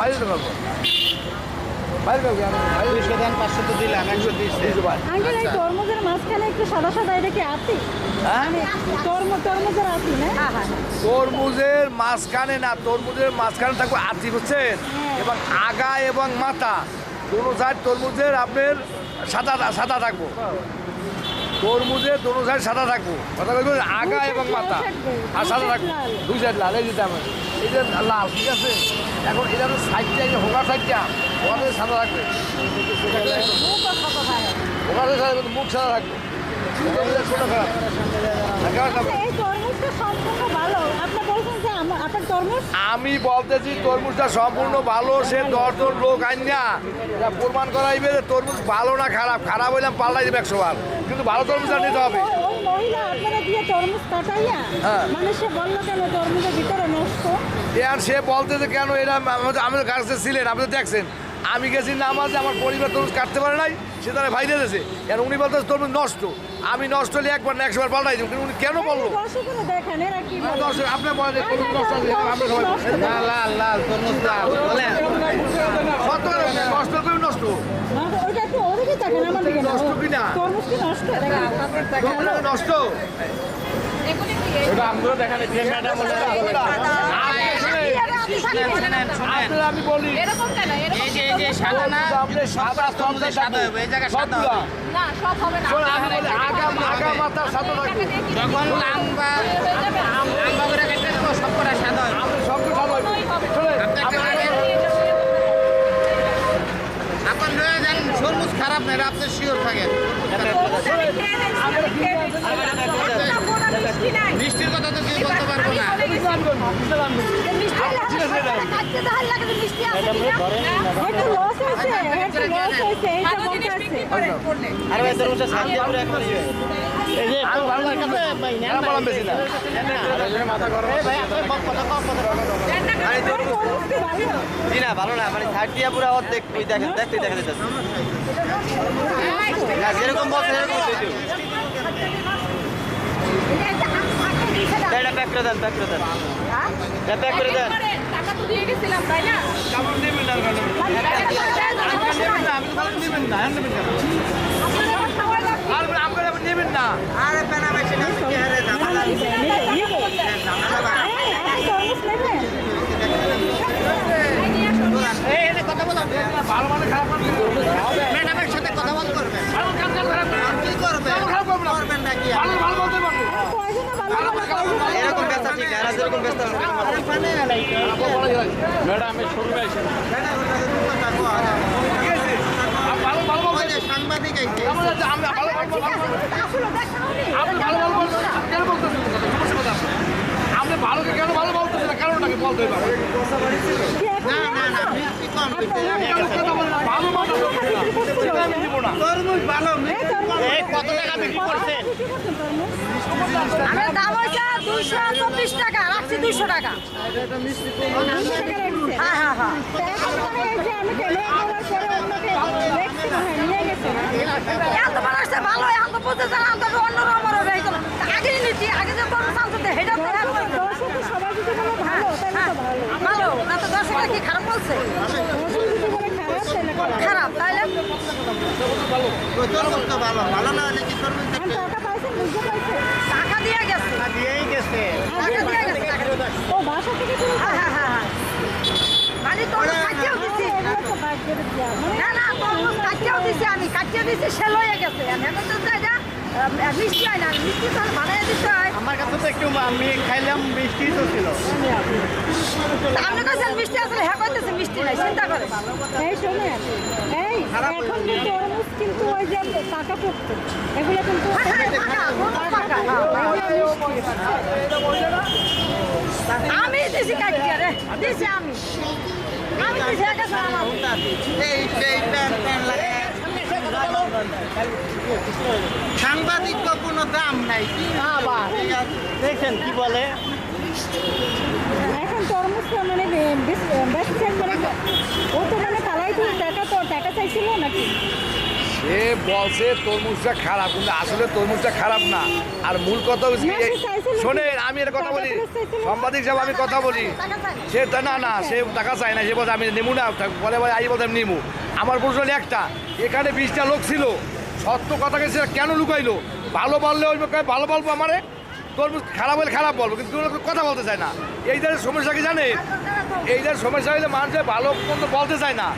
বাইরে দিতে বাইরে দেবো দুইশো দেন পাঁচশো তো দিলাম একশো দিচ্ছে আঙ্কেল এই তরমুজের মাঝখানে একটু সাদা সাদা এটা কি আতি? হ্যাঁ? মানে তরমুজ তরমুজের না? তরমুজের মাঝখানে না তরমুজের মাঝখানে থাকবে আতি বুঝছেন? এবং আগা এবং মাথা দুটো সাইড তরমুজের আপনার সাদা সাদা থাকব। তরমুজের দোনো সাইড সাদা থাকব। কথা বলব আগা এবং মাথা। আর সাদা থাকব। দুই সাইড লাল। এই যেটা আমার এই যে লাল ঠিক আছে? এখন এটা সাইডটা এই যে হোকার সাইডটা। ওখানে সাদা থাকবে। ওখানে সাদা মুখ সাদা থাকবে। ছোটো খারাপ আমি বলতেছি তরমুজটা সম্পূর্ণ ভালো সে দশজন লোক আইনা যা প্রমাণ করাইবে যে তরমুজ ভালো না খারাপ। খারাপ হইলাম পাল্টাই দেবে একশো বার। কিন্তু ভালো তরমুজটা নিতে হবে। হ্যাঁ। মানে সে বলতেছে কেন এরা আমাদের- আমাদের কাছে ছিলেন আপনি দেখছেন। আমি গেছি নামাজে আমার পরিবার তরমুজ কাটতে পারে নাই সে তারা ভাই দিয়েছে। কারণ উনি বলতে তরমুজ নষ্ট। আমি নষ্ট হলে একবার না একশো বার পাল্টাই দিব কিন্তু উনি কেন বলল? দর্শকেরা দেখেন এরা কি বলে? দর্শক আপনি বলেন তরমুজ নষ্ট আপনি সবাই। লাল তরমুজ নষ্ট। না, ওইটা একটু ওদিকে দেখেন আমার দিকে না। তরমুজ কি নষ্ট নষ্ট আমি বলি এরকম কেন এরকম এই যে সাদা না সাদা তরমুজে সাদা হবে এই জায়গায় সাদা হবে না সব হবে না আমি আগা আগা মাথা সাদা থাকবে যখন লাম্বা লাম্বা করে কেটে দেবো সব কটা সাদা হবে আপনি সব কিছু ভালো হবে শোনেন, আপনি আপনার লয়ে যান তরমুজ রাতে আপনি শিওর থাকেন। বৃষ্টির কথা তো কেউ বলতে পারব না। ভালো। না। মানে সাইড দিয়ে পুরো অর্ধেক দেখেন দেখতে দেখা যাচ্ছে। না যেরকম বলছে দিও। এটা প্যাক এটা না কি ভালো ভালো কাজ করবেন পারব। কয়জনে ভালো ভালো কয়জনে এরকম ব্যস্ত ঠিক না এরা যেরকম ব্যস্ত আছে ভালো। শুরু ভালো ভালো বলতে সাংবাদিক? আমি। আপনি ভালোকে কেন ভালো বলতেছেন কারণটাকে বলতে না না না মিষ্টি কম দিতে কেন কথা বলেন? ভালো মানুষ সেটা আমি দিব না তরমুজ ভালো কত টাকা বিক্রি করছেন? আমার দাম হয়েছে দুইশো চব্বিশ টাকা রাখছি দুইশো টাকা। হ্যাঁ হ্যাঁ হ্যাঁ। তো এখন মনে হয় যে আমি কেন করার পরে অন্যকে দেখছি না হ্যাঁ নিয়ে গেছে এত বড় আসছে ভালো এত বুঝতে চান তবে অন্য রকমের হবে এই তো আগে নিচ্ছি আগে যে কোনো সামনে হেটা তো help করবে। দর্শক সবাই যদি বলে ভালো তাহলে তো ভালো ভালো না তো দর্শকরা কি খারাপ বলছে দর্শক যদি বলে খারাপ তাহলে খারাপ খারাপ তাইলে তরমুজ তো ভালো ভালো না হলে কি তরমুজ টাকা পাইছেন বুঝতে পাইছেন টাকা দিয়ে গেছে। দিয়েই গেছে। টাকা দিয়ে গেছে। টাকা দিয়ে। গেছে। ও বাসা থেকে হ্যাঁ হ্যাঁ হ্যাঁ হ্যাঁ। মানে তোর কাটিয়েও দিছি। এগুলো তো ভাগ্যের দেওয়া মানে না না তোর কাটিয়েও দিছি আমি কাটিয়ে দিছি। সে লয়ে গেছে। এখন তো যাই মিষ্টি হয় না মিষ্টি তো বানিয়ে দিতে হয়। আমার কাছে তো একটু আমি খাইলাম বৃষ্টি তো ছিল। আপনি কাছেন মিষ্টি আসলে হ্যাঁ মিষ্টি নাই চিন্তা করে। এই শোনেন এই এখন কিন্তু কিন্তু পড়তো এগুলো কিন্তু। আমি দিছি কাটিয়ে রে আমি আমি। সাংবাদিক কোনো দাম নাই। কি কি বলে। এখন তরমুজ তো মানে বেচছেন মানে ও তো মানে তালাই দিয়ে টাকা তো টাকা চাইছিল নাকি? সে বলছে তরমুজটা খারাপ কিন্তু আসলে তরমুজটা খারাপ না। আর মূল কথা হচ্ছে? শোনেন আমি একটা কথা বলি। সাংবাদিক সাহেব আমি কথা বলি। সে তা না না সে টাকা চায় না সে বলছে আমি নেব না। বলে বলে আই বলতাম নিবো। আমার প্রশ্ন একটা এখানে বিশটা লোক ছিল। সত্য কথাকে সে কেন লুকাইলো? ভালো বললে ওই ভালো বলব আমারে? তরমুজ খারাপ হলে খারাপ বলব কিন্তু কথা বলতে চায় না। এই ধরনের সমস্যা কি জানে এই ধরনের সমস্যা হলে মানুষের ভালো মন্দ বলতে চায় না।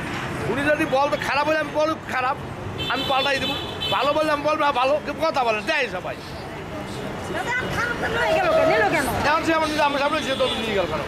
উনি যদি বলতো খারাপ হলে আমি বলব খারাপ। আমি পাল্টাই দেবো। ভালো বললে আমি বলব ভালো কথা বলে দেয় সবাই। সে আমার আমার সামনে সে তো নিয়ে গেল খারাপ,